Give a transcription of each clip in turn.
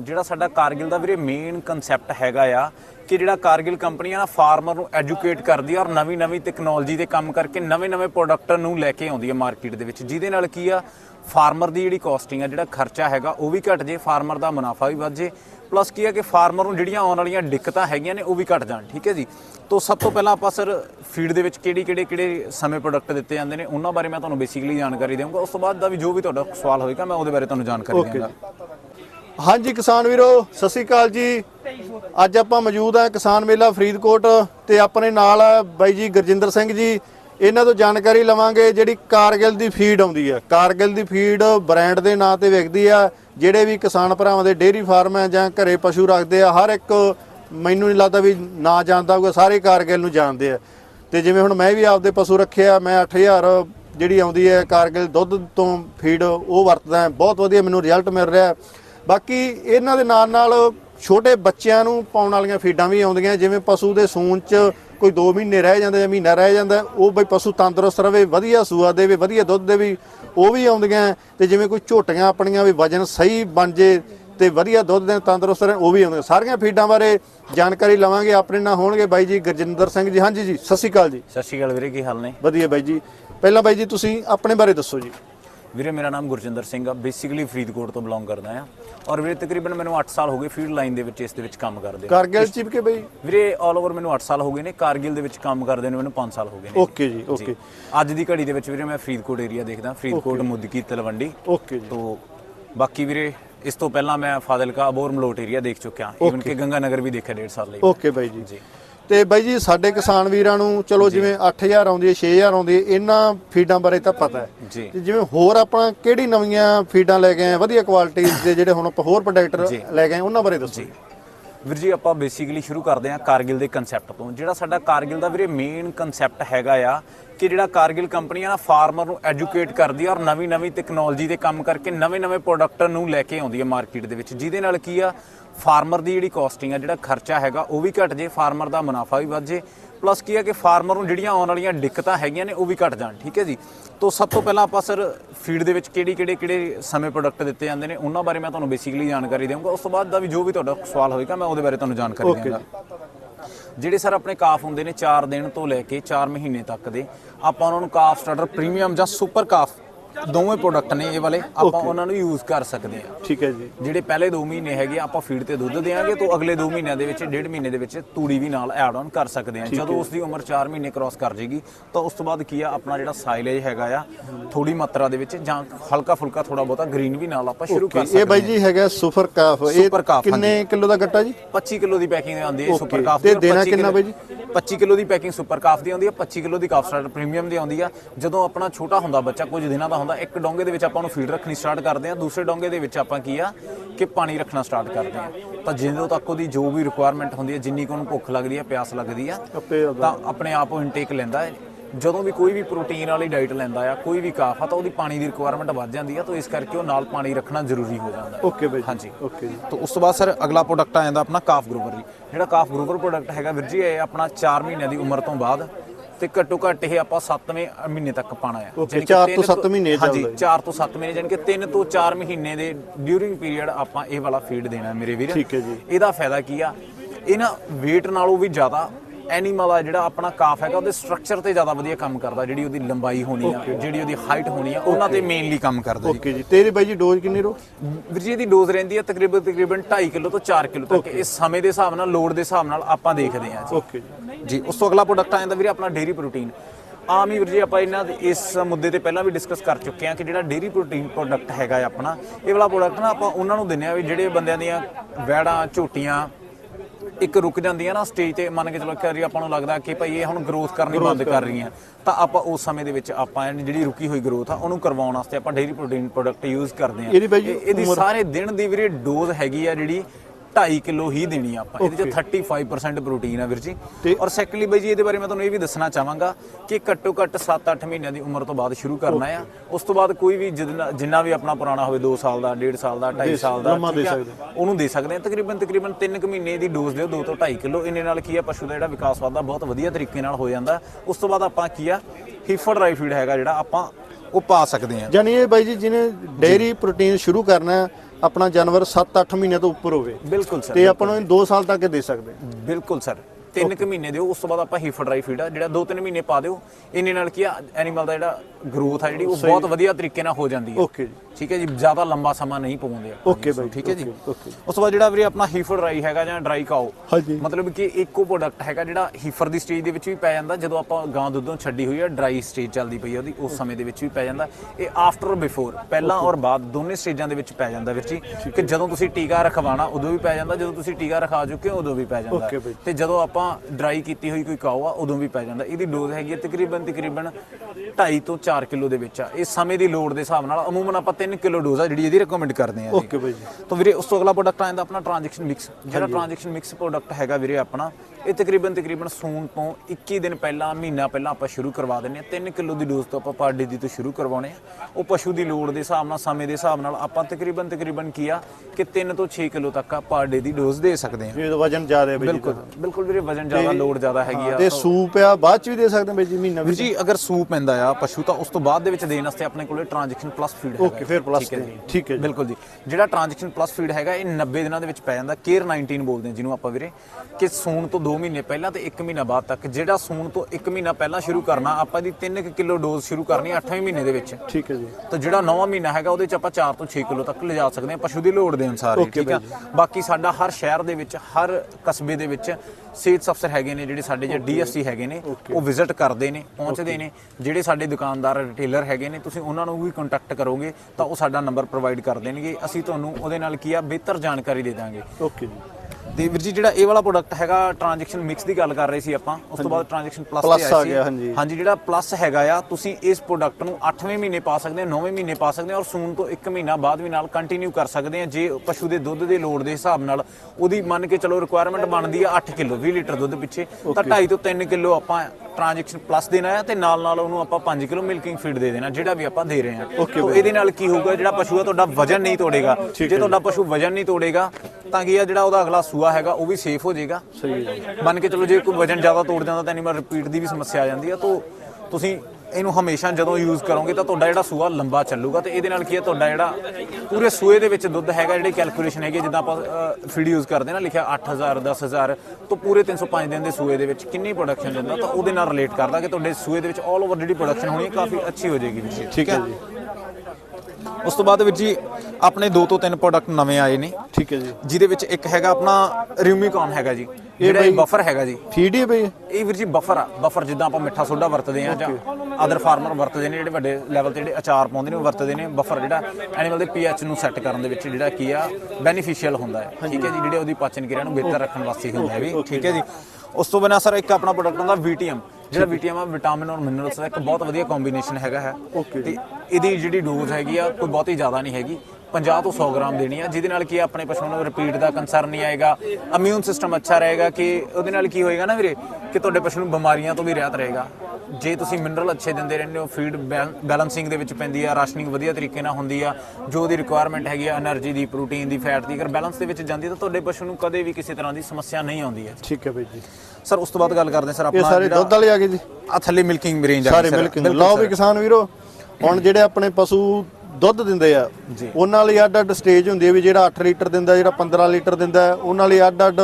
ਜਿਹੜਾ ਸਾਡਾ ਕਾਰਗਿਲ ਦਾ ਵੀਰੇ ਮੇਨ ਕਨਸੈਪਟ ਹੈਗਾ ਆ ਕਿ ਜਿਹੜਾ ਕਾਰਗਿਲ ਕੰਪਨੀ ਆ ਨਾ ਫਾਰਮਰ ਨੂੰ ਐਜੂਕੇਟ ਕਰਦੀ ਆ ਔਰ ਨਵੀਂ ਨਵੀਂ ਟੈਕਨੋਲੋਜੀ ਤੇ ਕੰਮ ਕਰਕੇ ਨਵੇਂ ਨਵੇਂ ਪ੍ਰੋਡਕਟ ਨੂੰ ਲੈ ਕੇ ਆਉਂਦੀ ਆ ਮਾਰਕੀਟ ਦੇ ਵਿੱਚ। ਜਿਹਦੇ ਨਾਲ ਕੀ ਆ ਫਾਰਮਰ ਦੀ ਜਿਹੜੀ ਕਾਸਟਿੰਗ ਆ ਜਿਹੜਾ ਖਰਚਾ ਹੈਗਾ ਉਹ ਵੀ ਘਟ ਜੇ ਫਾਰਮਰ ਦਾ ਮੁਨਾਫਾ ਵੀ ਵੱਧ ਜੇ। ਪਲੱਸ ਕੀ ਆ ਕਿ ਫਾਰਮਰ ਨੂੰ ਜਿਹੜੀਆਂ ਆਉਣ ਵਾਲੀਆਂ ਦਿੱਕਤਾਂ ਹੈਗੀਆਂ ਨੇ ਉਹ ਵੀ ਘਟ ਜਾਣ ਠੀਕ ਹੈ ਜੀ? ਤੋਂ ਸਭ ਤੋਂ ਪਹਿਲਾਂ ਆਪਾਂ ਸਰ ਫੀਡ ਦੇ ਵਿੱਚ ਕਿਹੜੀ ਕਿਹੜੇ ਕਿਹੜੇ ਸਮੇਂ ਪ੍ਰੋਡਕਟ ਦਿੱਤੇ ਜਾਂਦੇ ਨੇ ਉਹਨਾਂ ਬਾਰੇ ਮੈਂ ਤੁਹਾਨੂੰ ਬੇਸਿਕਲੀ ਜਾਣਕਾਰੀ ਦੇਵਾਂਗਾ। ਉਸ ਤੋਂ ਬਾਅਦ ਦਾ ਵੀ ਜੋ ਵੀ ਤੁਹਾਡਾ ਸਵਾਲ ਹੋਵੇਗਾ ਮੈਂ ਉਹਦੇ ਬਾਰੇ ਤੁਹਾਨੂੰ ਜਾਣਕਾਰੀ ਦੇਵਾਂਗਾ। ਹਾਂਜੀ ਕਿਸਾਨ ਵੀਰੋ, ਸਤਿ ਸ੍ਰੀ ਅਕਾਲ ਜੀ। ਅੱਜ ਆਪਾਂ ਮੌਜੂਦ ਹਾਂ ਕਿਸਾਨ ਮੇਲਾ ਫਰੀਦਕੋਟ ਤੇ ਆਪਣੇ ਨਾਲ ਹੈ ਬਾਈ ਜੀ ਗੁਰਜਿੰਦਰ ਸਿੰਘ ਜੀ। ਇਹਨਾਂ ਤੋਂ ਜਾਣਕਾਰੀ ਲਵਾਂਗੇ ਜਿਹੜੀ ਕਾਰਗਿਲ ਦੀ ਫੀਡ ਆਉਂਦੀ ਹੈ ਕਾਰਗਿਲ ਦੀ ਫੀਡ ਬ੍ਰਾਂਡ ਦੇ ਨਾਂ ਤੇ ਵਿਕਦੀ ਆ, ਜਿਹੜੇ ਵੀ ਕਿਸਾਨ ਭਰਾਵਾਂ ਦੇ ਡੇਅਰੀ ਫਾਰਮ ਹੈ ਜਾਂ ਘਰੇ ਪਸ਼ੂ ਰੱਖਦੇ ਆ, ਹਰ ਇੱਕ ਮੈਨੂੰ ਨਹੀਂ ਲੱਗਦਾ ਵੀ ਨਾ ਜਾਣਦਾ ਹੋਊਗਾ, ਸਾਰੇ ਕਾਰਗਿਲ ਨੂੰ ਜਾਣਦੇ ਆ। ਤੇ ਜਿਵੇਂ ਹੁਣ ਮੈਂ ਵੀ ਆਪਦੇ ਪਸ਼ੂ ਰੱਖਿਆ ਮੈਂ 8000 ਜਿਹੜੀ ਆਉਂਦੀ ਹੈ ਕਾਰਗਿਲ ਦੁੱਧ ਤੋਂ ਫੀਡ ਉਹ ਵਰਤਦਾ, ਬਹੁਤ ਵਧੀਆ ਮੈਨੂੰ ਰਿਜ਼ਲਟ ਮਿਲ ਰਿਹਾ। ਬਾਕੀ ਇਹਨਾਂ ਦੇ ਨਾਲ ਨਾਲ ਛੋਟੇ ਬੱਚਿਆਂ ਨੂੰ ਪਾਉਣ ਵਾਲੀਆਂ ਫੀਡਾਂ ਵੀ ਆਉਂਦੀਆਂ ਜਿਵੇਂ ਪਸ਼ੂ ਦੇ ਸੂਣ ਚ ਕੋਈ 2 ਮਹੀਨੇ ਰਹਿ ਜਾਂਦੇ ਜਾਂ ਮਹੀਨਾ ਰਹਿ ਜਾਂਦਾ ਉਹ ਬਈ ਪਸ਼ੂ ਤੰਦਰੁਸਤ ਰਵੇ ਵਧੀਆ ਸੂਆ ਦੇਵੇ ਵਧੀਆ ਦੁੱਧ ਦੇਵੇ ਉਹ ਵੀ ਆਉਂਦੀਆਂ ਤੇ ਜਿਵੇਂ ਕੋਈ ਝੋਟੀਆਂ ਆਪਣੀਆਂ ਵੀ ਵਜਨ ਸਹੀ ਬਣ ਜੇ ਤੇ ਵਧੀਆ ਦੁੱਧ ਦੇਣ ਤੰਦਰੁਸਤ ਰਹਿਣ ਉਹ ਵੀ ਆਉਂਦੀਆਂ। ਸਾਰੀਆਂ ਫੀਡਾਂ ਬਾਰੇ ਜਾਣਕਾਰੀ ਲਵਾਂਗੇ ਆਪਣੇ ਨਾਲ ਹੋਣਗੇ ਬਾਈ ਜੀ ਗੁਰਜਿੰਦਰ ਸਿੰਘ ਜੀ। ਹਾਂਜੀ ਜੀ ਸਤਿ ਸ਼੍ਰੀ ਅਕਾਲ ਜੀ। ਸਤਿ ਸ਼੍ਰੀ ਅਕਾਲ ਵੀਰੇ ਕੀ ਹਾਲ ਨੇ? ਵਧੀਆ ਬਾਈ ਜੀ। ਪਹਿਲਾਂ ਬਾਈ ਜੀ ਤੁਸੀਂ ਆਪਣੇ ਬਾਰੇ ਦੱਸੋ ਜੀ। ਵੀਰੇ ਮੇਰਾ ਨਾਮ ਗੁਰਜਿੰਦਰ ਸਿੰਘ ਆ। ਬੇਸਿਕਲੀ ਫਰੀਦਕੋਟ ਤੋਂ ਬਿਲੋਂਗ ਕਰਦਾ ਆ। ਔਰ ਵੀਰੇ ਤਕਰੀਬਨ ਮੈਨੂੰ 8 ਸਾਲ ਹੋ ਗਏ ਫੀਲਡ ਲਾਈਨ ਦੇ ਵਿੱਚ ਇਸ ਦੇ ਵਿੱਚ ਕੰਮ ਕਰਦੇ ਆ ਕਾਰਗਿਲ ਚਿਪ ਕੇ ਬਾਈ? ਵੀਰੇ ਆਲ ਓਵਰ ਮੈਨੂੰ 8 ਸਾਲ ਹੋ ਗਏ ਨੇ। ਕਾਰਗਿਲ ਦੇ ਵਿੱਚ ਕੰਮ ਕਰਦੇ ਨੂੰ ਮੈਨੂੰ 5 ਸਾਲ ਹੋ ਗਏ ਨੇ। ਓਕੇ ਜੀ ਓਕੇ। ਅੱਜ ਦੀ ਘੜੀ ਦੇ ਵਿੱਚ ਵੀਰੇ ਮੈਂ ਫਰੀਦਕੋਟ ਏਰੀਆ ਦੇਖਦਾ। ਫਰੀਦਕੋਟ ਮੁੱਦਕੀ ਤਲਵੰਡੀ। ਓਕੇ ਜੀ। ਤੋਂ ਬਾਕੀ ਵੀਰੇ ਇਸ ਤੋਂ ਪਹਿਲਾਂ ਮੈਂ ਫਾਜ਼ਿਲਕਾ ਅਬੋਰ ਮਲੋਟ ਏਰੀਆ ਦੇਖ ਚੁੱਕਿਆ। ਈਵਨ ਕਿ ਗੰਗਾ ਨਗਰ ਵੀ ਦੇਖਿਆ ਡੇਢ ਸਾਲ ਲਈ। ਓਕੇ ਬਾਈ ਜੀ। ਜੀ। ਤੇ ਬਾਈ ਜੀ ਸਾਡੇ ਕਿਸਾਨ ਵੀਰਾਂ ਨੂੰ ਚਲੋ ਜਿਵੇਂ 8000 ਆਉਂਦੀ ਹੈ 6000 ਆਉਂਦੀ ਹੈ ਇਹਨਾਂ ਫੀਡਾਂ ਬਾਰੇ ਤਾਂ ਪਤਾ ਹੈ। ਤੇ ਜਿਵੇਂ ਹੋਰ ਆਪਾਂ ਕਿਹੜੀ ਨਵੀਆਂ ਫੀਡਾਂ ਲੈ ਕੇ ਆਏ ਆ, ਵਧੀਆ ਕੁਆਲਿਟੀ ਦੇ ਜਿਹੜੇ ਹੁਣ ਆਪਾਂ ਹੋਰ ਪ੍ਰੋਡਕਟ ਲੈ ਕੇ ਆਏ ਉਹਨਾਂ ਬਾਰੇ ਦੱਸੋ। ਜੀ। ਵੀਰ ਜੀ, ਆਪਾਂ ਬੇਸਿਕਲੀ ਸ਼ੁਰੂ ਕਰਦੇ ਹਾਂ ਕਾਰਗਿਲ ਦੇ ਕਨਸੈਪਟ ਤੋਂ। ਜਿਹੜਾ ਸਾਡਾ ਕਾਰਗਿਲ ਦਾ ਵੀਰੇ ਮੇਨ ਕਨਸੈਪਟ ਹੈਗਾ ਆ ਕਿ ਜਿਹੜਾ ਕਾਰਗਿਲ ਕੰਪਨੀ ਆ ਨਾ ਫਾਰਮਰ ਨੂੰ ਐਜੂਕੇਟ ਕਰਦੀ ਆ ਔਰ ਨਵੀਂ ਨਵੀਂ ਟੈਕਨੋਲੋਜੀ ਦੇ ਕੰਮ ਕਰਕੇ ਨਵੇਂ ਨਵੇਂ ਪ੍ਰੋਡਕਟ ਨੂੰ ਲੈ ਕੇ ਆਉਂਦੀ ਆ ਮਾਰਕੀਟ ਦੇ ਵਿੱਚ। ਜਿਹਦੇ ਨਾਲ ਕੀ ਆ ਫਾਰਮਰ ਦੀ ਜਿਹੜੀ ਕਾਸਟਿੰਗ ਆ, ਜਿਹੜਾ ਖਰਚਾ ਹੈਗਾ, ਉਹ ਵੀ ਘਟ ਜੇ ਫਾਰਮਰ ਦਾ ਮੁਨਾਫਾ ਵੀ ਵੱਧ ਜੇ। ਪਲੱਸ ਕੀ ਆ ਕਿ ਫਾਰਮਰ ਨੂੰ ਜਿਹੜੀਆਂ ਆਉਣ ਵਾਲੀਆਂ ਦਿੱਕਤਾਂ ਹੈਗੀਆਂ ਨੇ ਉਹ ਵੀ ਘਟ ਜਾਣ ਠੀਕ ਹੈ ਜੀ? ਤੋਂ ਸਭ ਤੋਂ ਪਹਿਲਾਂ ਆਪਾਂ ਸਰ ਫੀਡ ਦੇ ਵਿੱਚ ਕਿਹੜੀ ਕਿਹੜੇ ਕਿਹੜੇ ਸਮੇਂ ਪ੍ਰੋਡਕਟ ਦਿੱਤੇ ਜਾਂਦੇ ਨੇ ਉਹਨਾਂ ਬਾਰੇ ਮੈਂ ਤੁਹਾਨੂੰ ਬੇਸਿਕਲੀ ਜਾਣਕਾਰੀ ਦੇਵਾਂਗਾ। ਉਸ ਤੋਂ ਬਾਅਦ ਦਾ ਵੀ ਜੋ ਵੀ ਤੁਹਾਡਾ ਸਵਾਲ ਹੋਵੇਗਾ ਮੈਂ ਉਹਦੇ ਬਾਰੇ ਤੁਹਾਨੂੰ ਜਾਣਕਾਰੀ ਦੇਵਾਂਗਾ। ਜਿਹੜੇ ਸਰ ਆਪਣੇ ਕਾਫ ਹੁੰਦੇ ਨੇ 4 ਦਿਨ ਤੋਂ ਲੈ ਕੇ 4 ਮਹੀਨੇ ਤੱਕ ਦੇ ਆਪਾਂ ਉਹਨਾਂ ਨੂੰ ਕਾਫ ਸਟਾਰਟਰ ਪ੍ਰੀਮੀਅਮ ਜਾਂ ਸੁਪਰ ਕਾਫ ਦੋਵੇਂ ਪ੍ਰੋਡਕਟ ਨੇ ਇਹ ਵਾਲੇ ਆਪਾਂ ਉਹਨਾਂ ਨੂੰ ਯੂਜ਼ ਕਰ ਸਕਦੇ ਆ ਠੀਕ ਹੈ ਜੀ। ਜਿਹੜੇ ਪਹਿਲੇ 2 ਮਹੀਨੇ ਹੈਗੇ ਆ, ਆਪਾਂ ਫੀਡ ਤੇ ਦੁੱਧ ਦੇਵਾਂਗੇ ਤੋਂ ਅਗਲੇ 2 ਮਹੀਨਿਆਂ ਦੇ ਵਿੱਚ ਡੇਢ ਮਹੀਨੇ ਦੇ ਵਿੱਚ ਤੂੜੀ ਵੀ ਨਾਲ ਐਡ ਆਨ ਕਰ ਸਕਦੇ ਆ ਜਦੋਂ ਉਸ ਦੀ ਉਮਰ 4 ਮਹੀਨੇ ਕ੍ਰਾਸ ਕਰ ਜੇਗੀ ਤਾਂ ਉਸ ਤੋਂ ਬਾਅਦ ਕੀ ਆ ਆਪਣਾ ਜਿਹੜਾ ਸਾਈਲੇਜ ਹੈਗਾ ਆ ਥੋੜੀ ਮਾਤਰਾ ਦੇ ਵਿੱਚ ਜਾਂ ਹਲਕਾ ਫੁਲਕਾ ਥੋੜਾ ਬਹੁਤਾ ਗ੍ਰੀਨ ਵੀ ਨਾਲ ਆਪਾਂ ਸ਼ੁਰੂ ਕਰ ਸਕਦੇ ਇਹ ਬਾਈ ਜੀ ਹੈਗਾ ਸੁਪਰ ਕਾਫ ਇਹ ਕਿੰਨੇ ਕਿਲੋ ਦਾ ਗੱਟਾ ਜੀ? 25 ਕਿਲੋ ਦੀ ਪੈਕਿੰਗ ਆਉਂਦੀ ਹੈ ਸੁਪਰ ਕਾਫ ਤੇ ਦੇਣਾ 25 ਕਿੰਨਾ ਬਾਈ ਜੀ? 25 ਕਿਲੋ ਦੀ ਪੈਕਿੰਗ ਸੁਪਰ ਕਾਫ ਦੀ ਆਉਂਦੀ ਹੈ 25 ਕਿਲੋ ਦੀ ਕਾਫ ਸਟਾਰਟਰ ਪ੍ਰੀਮੀਅਮ ਦੀ ਆਉਂਦੀ ਆ। ਜਦੋਂ ਆਪਣਾ ਛੋਟਾ ਹੁੰਦਾ ਬੱਚਾ ਕੁਝ ਦਿਨਾਂ ਦਾ ਹੁੰਦਾ ਇੱਕ ਡੋਂਗੇ ਦੇ ਵਿੱਚ ਆਪਾਂ ਉਹਨੂੰ ਫੀਡ ਰੱਖਣੀ ਸਟਾਰਟ ਕਰਦੇ ਆ ਦੂਸਰੇ ਡੋਂਗੇ ਦੇ ਵਿੱਚ ਆਪਾਂ ਕੀ ਆ ਕਿ ਪਾਣੀ ਰੱਖਣਾ ਸਟਾਰਟ ਕਰਦੇ ਆ ਤਾਂ ਜਦੋਂ ਤੱਕ ਉਹਦੀ ਜੋ ਵੀ ਰਿਕੁਆਇਰਮੈਂਟ ਹੁੰਦੀ ਹੈ ਜਿੰਨੀ ਕੁ ਉਹਨੂੰ ਭੁੱਖ ਲੱਗਦੀ ਹੈ ਪਿਆਸ ਲੱਗਦੀ ਆ ਤਾਂ ਆਪਣੇ ਆਪ ਉਹ ਇਨਟੇਕ ਲੈਂਦਾ ਹੈ। ਜਦੋਂ ਵੀ ਕੋਈ ਵੀ ਪ੍ਰੋਟੀਨ ਵਾਲੀ ਡਾਈਟ ਲੈਂਦਾ ਆ ਕੋਈ ਵੀ ਕਾਫ ਆ ਤਾਂ ਉਹਦੀ ਪਾਣੀ ਦੀ ਰਿਕੁਆਇਰਮੈਂਟ ਵੱਧ ਜਾਂਦੀ ਆ ਤਾਂ ਇਸ ਕਰਕੇ ਉਹ ਨਾਲ ਪਾਣੀ ਰੱਖਣਾ ਜ਼ਰੂਰੀ ਹੋ ਜਾਂਦਾ ਹੈ। ਓਕੇ ਬਾਈ ਹਾਂਜੀ। ਓਕੇ ਜੀ। ਤੋਂ ਉਸ ਤੋਂ ਬਾਅਦ ਸਰ ਅਗਲਾ ਪ੍ਰੋਡਕਟ ਆ ਜਾਂਦਾ ਆਪਣਾ ਕਾਫ ਗਰੂਵਰ ਜੀ। ਜਿਹੜਾ ਕਾਫ ਗਰੂਵਰ ਪ੍ਰੋਡਕਟ ਹੈਗਾ ਵੀਰ ਜੀ ਇਹ ਆਪਣਾ 4 ਮਹੀਨਿਆਂ ਦੀ ਉਮਰ ਤੋਂ ਬਾਅਦ ਤੇ ਘੱਟੋ ਘੱਟ ਇਹ ਆਪਾਂ 7ਵੇਂ ਮਹੀਨੇ ਤੱਕ ਪਾਣਾ ਆ Okay, ਜਾਣੀ ਚਾਰ ਤੋਂ ਸੱਤ ਮਹੀਨੇ ਹਾਂਜੀ ਚੱਲਦਾ 4 ਤੋਂ 7 ਮਹੀਨੇ ਜਾਨੀ ਕਿ 3 ਤੋਂ 4 ਮਹੀਨੇ ਦੇ ਡਿਊਰਿੰਗ ਪੀਰੀਅਡ ਆਪਾਂ ਇਹ ਵਾਲਾ ਫੀਡ ਦੇਣਾ ਮੇਰੇ ਵੀਰ। ਠੀਕ ਹੈ ਜੀ। ਇਹਦਾ ਫਾਇਦਾ ਕੀ ਆ? ਇਹ ਨਾ weight ਨਾਲੋਂ ਵੀ ਜ਼ਿਆਦਾ ਐਨੀਮਲ ਆ ਜਿਹੜਾ ਆਪਣਾ ਕਾਫ ਹੈਗਾ ਉਹਦੇ ਸਟਰਕਚਰ ਤੇ ਜ਼ਿਆਦਾ ਵਧੀਆ ਕੰਮ ਕਰਦਾ ਜਿਹੜੀ ਉਹਦੀ ਲੰਬਾਈ ਹੋਣੀ ਆ ਜਿਹੜੀ ਉਹਦੀ ਹਾਈਟ ਹੋਣੀ ਆ ਉਹਨਾਂ ਤੇ ਮੇਨਲੀ ਕੰਮ ਕਰਦਾ ਜੀ। ਓਕੇ ਜੀ। ਤੇਰੀ ਬਾਈ ਜੀ ਡੋਜ਼ ਕਿੰਨੀ ਰੋ? ਵੀਰ ਜੀ ਇਹਦੀ ਡੋਜ਼ ਰਹਿੰਦੀ ਹੈ ਤਕਰੀਬਨ ਤਕਰੀਬਨ 2.5 ਕਿਲੋ ਤੋਂ 4 ਕਿਲੋ ਤੱਕ। ਇਸ ਸਮੇਂ ਦੇ ਹਿਸਾਬ ਨਾਲ ਲੋਡ ਦੇ ਹਿਸਾਬ ਨਾਲ ਆਪਾਂ ਦੇਖਦੇ ਹਾਂ ਓਕੇ ਜੀ ਜੀ। ਜੀ ਉਸ ਤੋਂ ਅਗਲਾ ਪ੍ਰੋਡਕਟ ਆ ਜਾਂਦਾ ਵੀਰੇ ਆਪਣਾ ਡੇਰੀ ਪ੍ਰੋਟੀਨ ਆਮ ਹੀ ਵੀਰ ਜੀ ਆਪਾਂ ਇਹਨਾਂ ਦੇ ਇਸ ਮੁੱਦੇ ਤੇ ਪਹਿਲਾਂ ਵੀ ਡਿਸਕਸ ਕਰ ਚੁੱਕੇ ਹਾਂ ਕਿ ਜਿਹੜਾ ਡੇਰੀ ਪ੍ਰੋਟੀਨ ਪ੍ਰੋਡਕਟ ਹੈਗਾ ਆਪਣਾ ਇਹ ਵਾਲਾ ਪ੍ਰੋਡਕਟ ਨਾ ਆਪਾਂ ਉਹਨਾਂ ਨੂੰ ਦਿੰਨੇ ਆ ਵੀ ਜਿਹੜੇ ਬੰਦਿਆਂ ਦੀਆਂ ਵੈੜਾਂ ਝੋਟੀਆਂ ਇੱਕ ਰੁਕ ਜਾਂਦੀਆਂ ਨਾ ਸਟੇਜ ਤੇ ਮੰਨ ਕੇ ਚਲੋ ਵਾਰੀ ਆਪਾਂ ਨੂੰ ਲੱਗਦਾ ਕਿ ਭਾਈ ਇਹ ਹੁਣ ਗਰੋਥ ਕਰਨੀ ਬੰਦ ਕਰ ਰਹੀਆਂ। ਤਾਂ ਆਪਾਂ ਉਸ ਸਮੇਂ ਦੇ ਵਿੱਚ ਆਪਾਂ ਜਿਹੜੀ ਰੁਕੀ ਹੋਈ ਗਰੋਥ ਆ ਉਹਨੂੰ ਕਰਵਾਉਣ ਵਾਸਤੇ ਆਪਾਂ ਡੇਰੀ ਪ੍ਰੋਟੀਨ ਪ੍ਰੋਡਕਟ ਯੂਜ਼ ਕਰਦੇ ਆ ਇਹਦੀ ਸਾਰੇ ਦਿਨ ਦੀ ਵੀਰੇ ਡੋਜ਼ ਹੈਗੀ ਆ ਜਿਹੜੀ 2.5 ਕਿਲੋ ਹੀ ਦੇਣੀ ਆ ਆਪਾਂ। ਇਹਦੇ ਚ 35% ਪ੍ਰੋਟੀਨ ਆ ਵੀਰ ਜੀ। ਔਰ ਸੈਕੰਡਲੀ ਬਾਈ ਜੀ ਇਹਦੇ ਬਾਰੇ ਮੈਂ ਤੁਹਾਨੂੰ ਇਹ ਵੀ ਦੱਸਣਾ ਚਾਹਾਂਗਾ ਕਿ ਘੱਟੋ ਘੱਟ 7-8 ਮਹੀਨਿਆਂ ਦੀ ਉਮਰ ਤੋਂ ਬਾਅਦ ਸ਼ੁਰੂ ਕਰਨਾ ਆ। ਉਸ ਤੋਂ ਬਾਅਦ ਕੋਈ ਵੀ ਜਿੰਨਾ- ਵੀ ਆਪਣਾ ਪੁਰਾਣਾ ਹੋਵੇ 2 ਸਾਲ ਦਾ 1.5 ਸਾਲ ਦਾ 2.5 ਸਾਲ ਦਾ ਉਹਨੂੰ ਦੇ ਸਕਦੇ ਆ। ਤਕਰੀਬਨ ਤਕਰੀਬਨ 3 ਕੁ ਮਹੀਨੇ ਦੀ ਡੋਜ਼ ਦਿਓ 2 ਤੋਂ 2.5 ਕਿਲੋ। ਇਹਨੇ ਨਾਲ ਕੀ ਆ ਪਸ਼ੂ ਦਾ ਜਿਹੜਾ ਵਿਕਾਸ ਵੱਧਦਾ ਬਹੁਤ ਵਧੀਆ ਤਰੀਕੇ ਨਾਲ ਹੋ ਜਾਂਦਾ। ਉਸ ਤੋਂ ਬਾਅਦ ਆਪਾਂ ਕੀ ਆ ਹੀਫਰ ਡਰਾਈ ਫੀਡ ਹੈਗਾ ਜਿਹੜਾ ਆਪਾਂ ਉਹ ਪਾ ਸਕਦੇ ਆ। ਜਾਨੀ ਇਹ ਬਾਈ ਜੀ ਜਿਹਨੇ ਡੇਰੀ ਪ੍ਰੋਟੀਨ ਸ਼ੁਰੂ ਕਰਨਾ ਹੈ, ਆਪਣਾ ਜਾਨਵਰ 7-8 ਮਹੀਨੇ ਤੋਂ ਉੱਪਰ ਹੋਵੇ ਬਿਲਕੁਲ ਸਰ ਤੇ ਆਪਾਂ ਨੂੰ 2 ਸਾਲ ਤੱਕ ਦੇ ਸਕਦੇ। ਬਿਲਕੁਲ ਸਰ ਤਿੰਨ ਕੁ ਮਹੀਨੇ ਦਿਓ ਉਸ ਤੋਂ ਬਾਅਦ ਆਪਾਂ ਹੀਫਰ ਡਰਾਈ ਫੀਡ ਆ ਜਿਹੜਾ 2-3 ਮਹੀਨੇ ਪਾ ਦਿਓ। ਇੰਨੇ ਨਾਲ ਕੀ ਆ ਐਨੀਮਲ ਦਾ ਜਿਹੜਾ ਗਰੋਥ ਆ ਜਿਹੜੀ ਉਹ ਬਹੁਤ ਵਧੀਆ ਤਰੀਕੇ ਨਾਲ ਹੋ ਜਾਂਦੀ ਹੈ ਓਕੇ ਜੀ। ਠੀਕ ਹੈ ਜੀ ਜ਼ਿਆਦਾ ਲੰਬਾ ਸਮਾਂ ਨਹੀਂ ਪਾਉਂਦੇ ਆਪਾਂ। ਓਕੇ ਬਾਈ ਠੀਕ ਹੈ ਜੀ। ਓਕੇ ਉਸ ਤੋਂ ਬਾਅਦ ਜਿਹੜਾ ਵੀਰੇ ਆਪਣਾ ਹੀਫਰ ਡਰਾਈ ਹੈਗਾ ਜਾਂ ਡਰਾਈ ਕਾਓ ਹਾਂਜੀ। ਮਤਲਬ ਕਿ ਇੱਕੋ ਪ੍ਰੋਡਕਟ ਹੈਗਾ ਜਿਹੜਾ ਹੀਫਰ ਦੀ ਸਟੇਜ ਦੇ ਵਿੱਚ ਵੀ ਪੈ ਜਾਂਦਾ ਜਦੋਂ ਆਪਾਂ ਗਾਂ ਦੁੱਧੋਂ ਛੱਡੀ ਹੋਈ ਹੈ ਡਰਾਈ ਸਟੇਜ ਚੱਲਦੀ ਪਈ ਹੈ ਉਹਦੀ ਉਸ ਸਮੇਂ ਦੇ ਵਿੱਚ ਵੀ ਪੈ ਜਾਂਦਾ। ਇਹ ਆਫਟਰ ਬਿਫੋਰ ਪਹਿਲਾਂ ਔਰ ਬਾਅਦ ਦੋਨੇ ਸਟੇਜਾਂ ਦੇ ਵਿੱਚ ਪੈ ਜਾਂਦਾ ਵੀਰ ਜੀ। ਕਿ ਜਦੋਂ ਤੁਸੀਂ ਟੀਕਾ ਰਖਵਾਣਾ ਉਦੋਂ ਵੀ ਪੈ ਜਾਂਦਾ ਜਦੋਂ ਤੁਸੀਂ ਟੀਕਾ ਰਖਾ ਚੁੱਕੇ ਹੋ ਉਦੋਂ ਵੀ ਪੈ ਜਾਂਦਾ। ਤੇ ਜਦੋਂ ਆਪਾਂ ਡਰਾਈ ਕੀਤੀ ਹੋਈ ਕੋਈ ਕਾਓ ਆ ਉਦੋਂ ਵੀ ਪੈ ਜਾਂਦਾ। ਇਹਦੀ ਡੋਜ਼ ਹੈਗੀ ਹੈ ਤਕਰੀਬਨ ਤਕਰੀਬਨ 2.5 ਤੋਂ 4 ਕਿਲੋ ਦੇ ਵਿੱਚ ਆ। ਇਹ ਸਮੇਂ ਦੀ ਲੋੜ ਦੇ ਹਿਸਾਬ ਨਾਲ ਅਮੂਮਨ ਆਪਾਂ 3 ਕਿਲੋ ਡੋਜ਼ ਆ ਜਿਹੜੀ ਇਹਦੀ ਰეკਮੈਂਡ ਕਰਦੇ ਆ ਜੀ। ਓਕੇ ਜੀ। ਤਾਂ ਵੀਰੇ ਉਸ ਤੋਂ ਅਗਲਾ ਪ੍ਰੋਡਕਟ ਆ ਜਾਂਦਾ ਆਪਣਾ ਟ੍ਰਾਂਜੈਕਸ਼ਨ ਮਿਕਸ ਜਿਹੜਾ ਟ੍ਰਾਂਜੈਕਸ਼ਨ ਮਿਕਸ ਪ੍ਰੋਡਕਟ ਹੈਗਾ ਵੀਰੇ ਆਪਣਾ ਇਹ ਤਕਰੀਬਨ ਤਕਰੀਬਨ ਸੂਣ ਤੋਂ 21 ਦਿਨ ਪਹਿਲਾਂ ਮਹੀਨਾ ਪਹਿਲਾਂ ਆਪਾਂ ਸ਼ੁਰੂ ਕਰਵਾ ਦਿੰਦੇ ਆ। 3 ਕਿਲੋ ਦੀ ਡੋਜ਼ ਤੋਂ ਆਪਾਂ ਪਰ ਡੇ ਦੀ ਤੋਂ ਸ਼ੁਰੂ ਕਰਵਾਉਣੇ ਆ। ਉਹ ਪਸ਼ੂ ਦੀ ਲੋੜ ਦੇ ਹਿਸਾਬ ਨਾਲ ਸਮੇਂ ਦੇ ਹਿਸਾਬ ਨਾਲ ਆਪਾਂ ਤਕਰੀਬਨ ਤਕਰੀਬਨ ਕੀ ਆ ਕਿ 3 ਤੋਂ 6 ਕਿਲੋ ਤੱਕ ਆ ਪਰ ਡੇ ਦੀ ਡੋਜ਼ ਦੇ ਸਕਦੇ ਆ। ਇਹ ਵਜਨ ਜ਼ਿਆਦਾ ਹੈ ਜੀ ਬਿਲਕੁਲ ਬਿਲਕੁਲ ਵੀਰੇ ਵਜਨ ਜ਼ਿਆਦਾ ਲੋਡ ਜ਼ਿਆਦਾ ਹੈਗੀ ਆ। ਤੇ ਸੂਪ ਆ ਬਾਅਦ ਚ ਵੀ ਦੇ ਸਕਦੇ ਜੀ ਮਹੀਨਾ ਵੀ ਜੀ ਅਗਰ ਸੂਪ ਪੈਂਦਾ ਆ ਪਸ਼ੂ ਤਾਂ ਉਸ ਤੋਂ ਬਾਅਦ ਦੇ ਵਿੱਚ ਦੇਣ ਵਾਸਤੇ ਆਪਣੇ ਕੋਲੇ ਟ੍ਰਾਂਜੈਕਸ਼ਨ ਪਲੱਸ ਫੀਡ ਹੈਗਾ ਓਕੇ ਫਿਰ ਪਲੱਸ ਠੀਕ ਹੈ ਬਿਲਕੁਲ ਜੀ। ਜਿਹੜਾ ਟ੍ਰਾਂਜੈਕਸ਼ਨ ਪਲੱਸ ਫੀਡ ਹੈਗਾ ਇਹ 90 ਦਿਨਾਂ ਦੇ ਵਿੱਚ ਪੈ ਜਾਂਦਾ। ਕੇਅਰ 19 ਬੋਲਦੇ ਜਿਹਨੂੰ ਆਪਾਂ ਵੀਰੇ। ਕਿ ਸੂਣ ਤੋਂ 2 ਮਹੀਨੇ ਪਹਿਲਾਂ ਤੇ 1 ਮਹੀਨਾ ਬਾਅਦ ਤੱਕ। ਜਿਹੜਾ ਸੂਣ ਤੋਂ 1 ਮਹੀਨਾ ਪਹਿਲਾਂ ਸ਼ੁਰੂ ਕਰਨਾ ਆਪਾਂ ਦੀ 3 ਕਿਲੋ ਡੋਜ਼ ਸ਼ੁਰੂ ਕਰਨੀ 8ਵੇਂ ਮਹੀਨੇ ਦੇ ਵਿੱਚ। ਠੀਕ ਹੈ ਜੀ। ਤਾਂ ਜਿਹੜਾ 9ਵਾਂ ਮਹੀਨਾ ਹੈਗਾ ਉਹਦੇ ਚ ਆਪਾਂ 4 ਤੋਂ 6 ਕਿਲੋ ਤੱਕ ਲਿਜਾ ਸਕਦੇ ਹਾਂ। ਪਸ਼ੂ ਦੀ ਲੋੜ ਦੇ ਅਨੁਸਾਰ ਠੀਕ ਆ? ਬਾਕੀ ਸਾਡਾ ਹਰ ਸ਼ਹਿਰ ਦੇ ਵਿੱਚ ਹਰ ਕਸਬੇ ਦੇ ਵਿੱਚ ਸਿਹਤ ਅਫਸਰ ਹੈਗੇ ਨੇ ਜਿਹੜੇ ਸਾਡੇ ਜਿਹੜੇ ਡੀਐਸਸੀ ਹੈਗੇ ਨੇ ਉਹ ਵਿਜ਼ਿਟ ਕਰਦੇ ਨੇ ਪਹੁੰਚਦੇ ਨੇ। ਜਿਹੜੇ ਸਾਡੇ ਦੁਕਾਨਦਾਰ ਰਿਟੇਲਰ ਹੈਗੇ ਨੇ ਤੁਸੀਂ ਉਹਨਾਂ ਨੂੰ ਵੀ ਕੰਟੈਕਟ ਕਰੋਗੇ ਤਾਂ ਉਹ ਸਾਡਾ ਨੰਬਰ ਪ੍ਰੋਵਾਈਡ ਕਰ ਦੇਣਗੇ। ਅਸੀਂ ਤੁਹਾਨੂੰ ਉਹਦੇ ਨਾਲ ਕੀ ਆ ਬਿਹਤਰ ਜਾਣਕਾਰੀ ਦੇ ਦਾਂਗੇ। ਓਕੇ ਜੀ। ਤੇ ਵੀਰ ਜੀ ਜਿਹੜਾ ਇਹ ਵਾਲਾ ਪ੍ਰੋਡਕਟ ਹੈਗਾ ਟ੍ਰਾਂਜੈਕਸ਼ਨ ਮਿਕਸ ਦੀ ਗੱਲ ਕਰ ਰਹੇ ਸੀ ਆਪਾਂ ਉਸ ਤੋਂ ਬਾਅਦ ਟ੍ਰਾਂਜੈਕਸ਼ਨ ਪਲੱਸ ਤੇ ਆ ਗਿਆ, ਹਾਂਜੀ। ਹਾਂਜੀ ਜਿਹੜਾ ਪਲੱਸ ਹੈਗਾ ਆ ਤੁਸੀਂ ਇਸ ਪ੍ਰੋਡਕਟ ਨੂੰ 8ਵੇਂ ਮਹੀਨੇ ਪਾ ਸਕਦੇ ਹੋ 9ਵੇਂ ਮਹੀਨੇ ਪਾ ਸਕਦੇ ਹੋ ਔਰ ਸੂਨ ਤੋਂ 1 ਮਹੀਨਾ ਬਾਅਦ ਵੀ ਨਾਲ ਕੰਟੀਨਿਊ ਕਰ ਸਕਦੇ ਆ। ਜੇ ਪਸ਼ੂ ਦੇ ਦੁੱਧ ਦੇ ਲੋੜ ਦੇ ਹਿਸਾਬ ਨਾਲ ਉਹਦੀ ਮੰਨ ਕੇ ਚਲੋ ਰਿਕੁਆਇਰਮੈਂਟ ਬਣਦੀ ਆ 8 ਕਿਲੋ 20 ਲੀਟਰ ਦੁੱਧ ਪਿੱਛੇ ਤਾਂ 2.5 ਤੋਂ 3 ਕਿਲੋ ਆਪਾਂ ਟ੍ਰਾਂਜੈਕਸ਼ਨ ਪਲੱਸ ਦੇਣਾ ਹੈ ਤੇ ਨਾਲ ਨਾਲ ਉਹਨੂੰ ਆਪਾਂ 5 ਕਿਲੋ ਮਿਲਕਿੰਗ ਫੀਡ ਦੇ ਦੇਣਾ ਜਿਹੜਾ ਵੀ ਆਪਾਂ ਦੇ ਰਹੇ ਹਾਂ। ਤਾਂ ਇਹਦੇ ਨਾਲ ਕੀ ਹੋਊਗਾ ਜਿਹੜਾ ਪਸ਼ੂ ਆ ਤੁਹਾਡਾ ਵਜਨ ਨਹੀਂ ਤੋੜੇਗਾ। ਜੇ ਤੁਹਾਡਾ ਪਸ਼ੂ ਵਜਨ ਨਹੀਂ ਤੋੜੇਗਾ ਤਾਂ ਕੀ ਆ ਜਿਹੜਾ ਉਹਦਾ ਅਗਲਾ ਸੂਆ ਹੈਗਾ ਉਹ ਵੀ ਸੇਫ ਹੋ ਜਾਏਗਾ। ਸਹੀ ਮੰਨ ਕੇ ਚਲੋ ਜੇ ਕੋਈ ਵਜਨ ਜ਼ਿਆਦਾ ਤੋੜ ਜਾਂਦਾ ਤਾਂ ਐਨੀਮਲ ਰਿਪੀਟ ਦੀ ਵੀ ਸਮੱਸਿਆ ਆ ਜਾਂਦੀ ਆ। ਤਾਂ ਤੁਸੀਂ ਇਹਨੂੰ ਹਮੇਸ਼ਾ ਜਦੋਂ ਯੂਜ਼ ਕਰੋਗੇ ਤਾਂ ਤੁਹਾਡਾ ਜਿਹੜਾ ਸੂਆ ਲੰਬਾ ਚੱਲੂਗਾ ਤੇ ਇਹਦੇ ਨਾਲ ਕੀ ਹੈ? ਤੁਹਾਡਾ ਜਿਹੜਾ ਪੂਰੇ ਸੂਏ ਦੇ ਵਿੱਚ ਦੁੱਧ ਹੈਗਾ ਜਿਹੜੀ ਕੈਲਕੂਲੇਸ਼ਨ ਹੈਗੀ ਜਿੱਦਾਂ ਆਪਾਂ ਫੀਡ ਯੂਜ਼ ਕਰਦੇ ਨਾ ਲਿਖਿਆ 8000 10000 ਤੋਂ ਪੂਰੇ 305 ਦਿਨ ਦੇ ਸੂਏ ਦੇ ਵਿੱਚ ਕਿੰਨੀ ਪ੍ਰੋਡਕਸ਼ਨ ਦਿੰਦਾ ਤਾਂ ਉਹਦੇ ਨਾਲ ਰਿਲੇਟ ਕਰਦਾ ਕਿ ਤੁਹਾਡੇ ਸੂਏ ਦੇ ਵਿੱਚ ਆਲ ਓਵਰ ਜਿਹੜੀ ਪ੍ਰੋਡਕਸ਼ਨ ਹੋਣੀ ਹੈ ਕਾਫੀ ਅੱਛੀ ਹੋ ਜਾਏਗੀ ਜੀ। ਠੀਕ ਹੈ। ਉਸ ਤੋਂ ਬਾਅਦ ਵੀਰ ਜੀ ਆਪਣੇ ਦੋ ਤੋਂ ਤਿੰਨ ਪ੍ਰੋਡਕਟ ਨਵੇਂ ਆਏ ਨੇ। ਠੀਕ ਹੈ ਜੀ। ਜਿਹਦੇ ਵਿੱਚ ਇੱਕ ਹੈਗਾ ਆਪਣਾ ਰਿਊਮੀਕੌਨ ਹੈਗਾ ਜੀ। ਜਿਹੜਾ ਇਹ ਬਫਰ ਹੈਗਾ ਜੀ। ਫੀਡ ਹੀ ਬਾਈ ਇਹ? ਵੀਰ ਜੀ ਬਫਰ ਆ। ਬਫਰ ਜਿੱਦਾਂ ਆਪਾਂ ਮਿੱਠਾ ਸੋਡਾ ਵਰਤਦੇ ਆ ਜਾਂ ਅਦਰ ਫਾਰਮਰ ਵਰਤਦੇ ਨੇ ਜਿਹੜੇ ਵੱਡੇ ਲੈਵਲ ਤੇ ਜਿਹੜੇ ਅਚਾਰ ਪਾਉਂਦੇ ਨੇ ਉਹ ਵਰਤਦੇ ਨੇ। ਬਫਰ ਜਿਹੜਾ ਐਨੀਮਲ ਦੇ ਪੀਐਚ ਨੂੰ ਸੈੱਟ ਕਰਨ ਦੇ ਵਿੱਚ ਜਿਹੜਾ ਕੀ ਆ ਬੈਨੀਫੀਸ਼ੀਅਲ ਹੁੰਦਾ ਹੈ। ਠੀਕ ਹੈ ਜੀ ਜਿਹੜੇ ਉਹਦੀ ਪਾਚਨ ਕਿਰਿਆ ਨੂੰ ਬਿਹਤਰ ਰੱਖਣ ਵਾਸਤੇ ਹੁੰਦਾ ਹੈ ਵੀ। ਠੀਕ ਹੈ ਜੀ। ਉਸ ਤੋਂ ਬਿਨਾਂ ਸਰ ਇੱਕ ਆਪਣਾ ਪ੍ਰੋਡਕਟ ਹੁੰਦਾ ਵੀਟੀਐਮ ਜਿਹੜਾ ਵੀਟੀਐਮ ਆ ਵਿਟਾਮਿਨ ਔਰ ਮਿਨਰਲਸ ਦਾ ਇੱਕ ਬਹੁਤ ਵਧੀਆ ਕੰਬੀਨੇਸ਼ਨ ਹੈਗਾ ਹੈ। ਤੇ ਇਹਦੀ ਜਿਹੜੀ ਡੋਜ਼ ਹੈਗੀ ਆ ਕੋਈ ਬਹੁਤੀ ਜ਼ਿਆਦਾ ਨਹੀਂ ਹੈਗੀ। 50 ਤੋਂ 100 ਗ੍ਰਾਮ ਦੇਣੀ ਆ ਜਿਹਦੇ ਨਾਲ ਕੀ ਆਪਣੇ ਪਸ਼ੂ ਨੂੰ ਰਿਪੀਟ ਦਾ ਕੰਸਰਨ ਨਹੀਂ ਆਏਗਾ ਇਮਿਊਨ ਸਿਸਟਮ ਅੱਛਾ ਰਹੇਗਾ ਕਿ ਉਹਦੇ ਨਾਲ ਕੀ ਹੋਏਗਾ ਨਾ ਵੀਰੇ ਕਿ ਤੁਹਾਡੇ ਪਸ਼ੂ ਨੂੰ ਬਿਮਾਰੀਆਂ ਤੋਂ ਵੀ ਰਹਿਤ ਰਹੇਗਾ। ਜੇ ਤੁਸੀਂ ਮਿਨਰਲ ਅੱਛੇ ਦਿੰਦੇ ਰਹਿੰਦੇ ਹੋ ਫੀਡ ਬੈਲੈਂਸਿੰਗ ਦੇ ਵਿੱਚ ਪੈਂਦੀ ਆ ਰਾਸ਼ਨਿੰਗ ਵਧੀਆ ਤਰੀਕੇ ਨਾਲ ਹੁੰਦੀ ਆ ਜੋ ਉਹਦੀ ਰਿਕੁਆਇਰਮੈਂਟ ਹੈਗੀ ਆ એનર્ਜੀ ਦੀ ਪ੍ਰੋਟੀਨ ਦੀ ਫੈਟ ਦੀ ਅਗਰ ਬੈਲੈਂਸ ਦੇ ਵਿੱਚ ਜਾਂਦੀ ਤਾਂ ਤੁਹਾਡੇ ਪਸ਼ੂ ਨੂੰ ਕਦੇ ਵੀ ਕਿਸੇ ਤਰ੍ਹਾਂ ਦੀ ਸਮੱਸਿਆ ਨਹੀਂ ਆਉਂਦੀ ਹੈ। ਠੀਕ ਹੈ ਬਾਈ ਜੀ। ਸਰ ਉਸ ਤੋਂ ਬਾਅਦ ਗੱਲ ਕਰਦੇ ਸਰ ਆਪਣਾ ਇਹ ਸਾਰੇ ਦੁੱਧ ਵਾਲੇ ਆ ਗਏ ਜੀ। ਆ ਥੱਲੇ ਮਿਲਕਿੰਗ ਰੇਂਜ ਆ ਸਾਰੇ ਮਿਲਕਿੰਗ ਲਓ ਵੀ ਕਿਸਾਨ ਵੀਰੋ ਹੁਣ ਜਿਹੜੇ ਆਪਣੇ ਪਸ਼ੂ ਦੁੱਧ ਦਿੰਦੇ ਆ। ਉਹਨਾਂ ਲਈ ਅੱਡ ਅੱਡ ਸਟੇਜ ਹੁੰਦੀ ਹੈ ਵੀ ਜਿਹੜਾ 8 ਲੀਟਰ ਦਿੰਦਾ ਜਿਹੜਾ 15 ਲੀਟਰ ਦਿੰਦਾ ਉਹਨਾਂ ਲਈ ਅੱਡ ਅੱਡ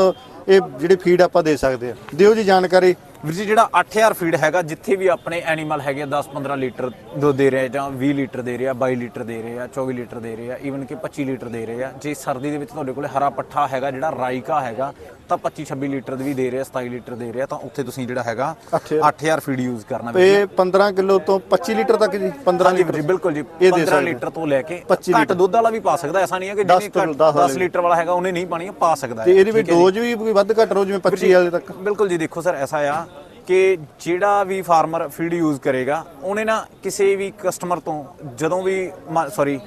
ਇਹ ਜਿਹੜੀ ਫੀਡ ਆਪਾਂ ਦੇ ਸਕਦੇ ਆ ਦਿਓ ਜੀ ਜਾਣਕਾਰੀ। ਵੀਰ ਜੀ ਜਿਹੜਾ 8000 ਫੀਡ ਹੈਗਾ ਜਿੱਥੇ ਵੀ ਆਪਣੇ ਐਨੀਮਲ ਹੈਗੇ ਆ, 10-15 ਲੀਟਰ ਦੁੱਧ ਦੇ ਰਹੇ ਜਾਂ 20 ਲੀਟਰ ਦੇ ਰਹੇ ਆ 22 ਲੀਟਰ ਦੇ ਰਹੇ ਆ 24 ਲੀਟਰ ਦੇ ਰਹੇ ਆ ਈਵਨ ਕਿ 25 ਲੀਟਰ ਦੇ ਰਹੇ ਆ। ਜੇ ਸਰਦੀ ਦੇ ਵਿੱਚ ਤੁਹਾਡੇ ਕੋਲੇ ਹਰਾ ਪੱਠਾ ਹੈਗਾ ਜਿਹੜਾ ਰਾਈਕਾ ਹੈਗਾ ਤਾਂ 25-26 ਲੀਟਰ ਵੀ ਦੇ ਰਹੇ ਆ 27 ਲੀਟਰ ਦੇ ਰਹੇ ਤਾਂ ਉੱਥੇ ਤੁਸੀਂ ਜਿਹੜਾ ਹੈਗਾ 8000 ਫੀਡ ਯੂਜ਼ ਕਰਨਾ। ਇਹ 15 ਕਿਲੋ ਤੋਂ 25 ਲੀਟਰ ਤੱਕ ਜੀ 15 ਹਾਂਜੀ ਵੀਰ ਲੀਟਰ। ਜੀ ਬਿਲਕੁਲ ਜੀ ਇਹ ਦੇ 15 ਸਕਦੇ ਲੀਟਰ ਤੋਂ ਲੈ ਕੇ 25 ਘੱਟ ਦੁੱਧ ਵਾਲਾ ਵੀ ਪਾ ਸਕਦਾ ਐਸਾ ਨਹੀਂ ਹੈ ਕਿ 10 ਜਿਹਨੇ ਤੋਂ ਘੱਟ 10 10 ਲੀਟਰ। ਵਾਲਾ ਹੈਗਾ ਉਹਨੇ ਨਹੀਂ ਪਾਣੀ ਪਾ ਸਕਦਾ ਤੇ ਇਹਦੀ ਵੀ ਡੋਜ਼ ਵੀ ਕੋਈ ਵੱਧ ਘੱਟ ਰੋ ਜਿਵੇਂ 25 ਵਾਲੇ ਤੱਕ। ਬਿਲਕੁਲ ਜੀ ਦੇਖੋ ਸਰ ਐਸਾ ਆ ਕਿ ਜਿਹੜਾ ਵੀ ਫਾਰਮਰ ਫੀਡ ਯੂਜ਼ ਕਰੇਗਾ ਉਹਨੇ ਨਾ ਕਿਸੇ ਵੀ ਕਸਟਮਰ ਤੋਂ ਜਦੋਂ ਵੀ ਸੌਰੀ